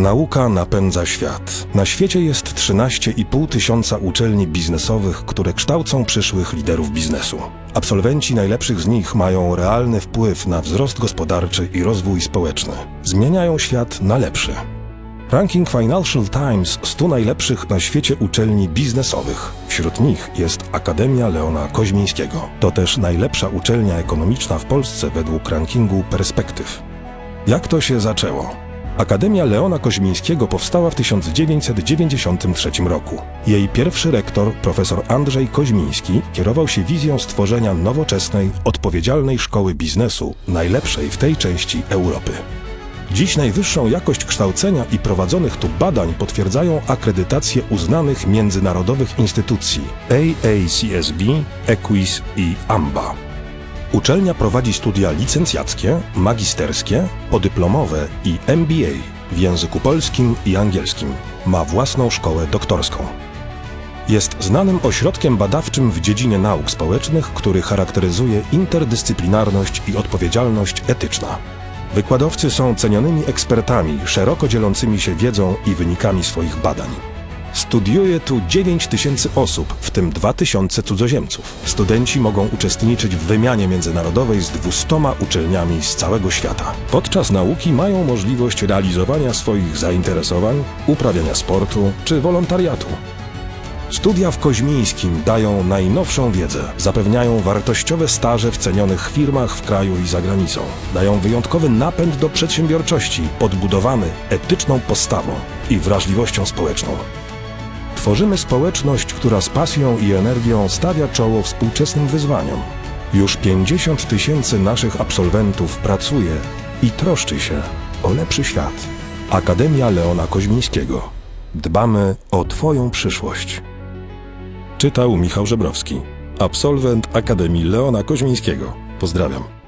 Nauka napędza świat. Na świecie jest 13,5 tysiąca uczelni biznesowych, które kształcą przyszłych liderów biznesu. Absolwenci najlepszych z nich mają realny wpływ na wzrost gospodarczy i rozwój społeczny. Zmieniają świat na lepszy. Ranking Financial Times 100 najlepszych na świecie uczelni biznesowych. Wśród nich jest Akademia Leona Koźmińskiego. To też najlepsza uczelnia ekonomiczna w Polsce według rankingu Perspektyw. Jak to się zaczęło? Akademia Leona Koźmińskiego powstała w 1993 roku. Jej pierwszy rektor, profesor Andrzej Koźmiński, kierował się wizją stworzenia nowoczesnej, odpowiedzialnej szkoły biznesu, najlepszej w tej części Europy. Dziś najwyższą jakość kształcenia i prowadzonych tu badań potwierdzają akredytacje uznanych międzynarodowych instytucji AACSB, EQUIS i AMBA. Uczelnia prowadzi studia licencjackie, magisterskie, podyplomowe i MBA w języku polskim i angielskim. Ma własną szkołę doktorską. Jest znanym ośrodkiem badawczym w dziedzinie nauk społecznych, który charakteryzuje interdyscyplinarność i odpowiedzialność etyczna. Wykładowcy są cenionymi ekspertami, szeroko dzielącymi się wiedzą i wynikami swoich badań. Studiuje tu 9 tysięcy osób, w tym 2 tysiące cudzoziemców. Studenci mogą uczestniczyć w wymianie międzynarodowej z 200 uczelniami z całego świata. Podczas nauki mają możliwość realizowania swoich zainteresowań, uprawiania sportu czy wolontariatu. Studia w Koźmińskim dają najnowszą wiedzę, zapewniają wartościowe staże w cenionych firmach w kraju i za granicą, dają wyjątkowy napęd do przedsiębiorczości, podbudowany etyczną postawą i wrażliwością społeczną. Tworzymy społeczność, która z pasją i energią stawia czoło współczesnym wyzwaniom. Już 50 tysięcy naszych absolwentów pracuje i troszczy się o lepszy świat. Akademia Leona Koźmińskiego. Dbamy o Twoją przyszłość. Czytał Michał Żebrowski, absolwent Akademii Leona Koźmińskiego. Pozdrawiam.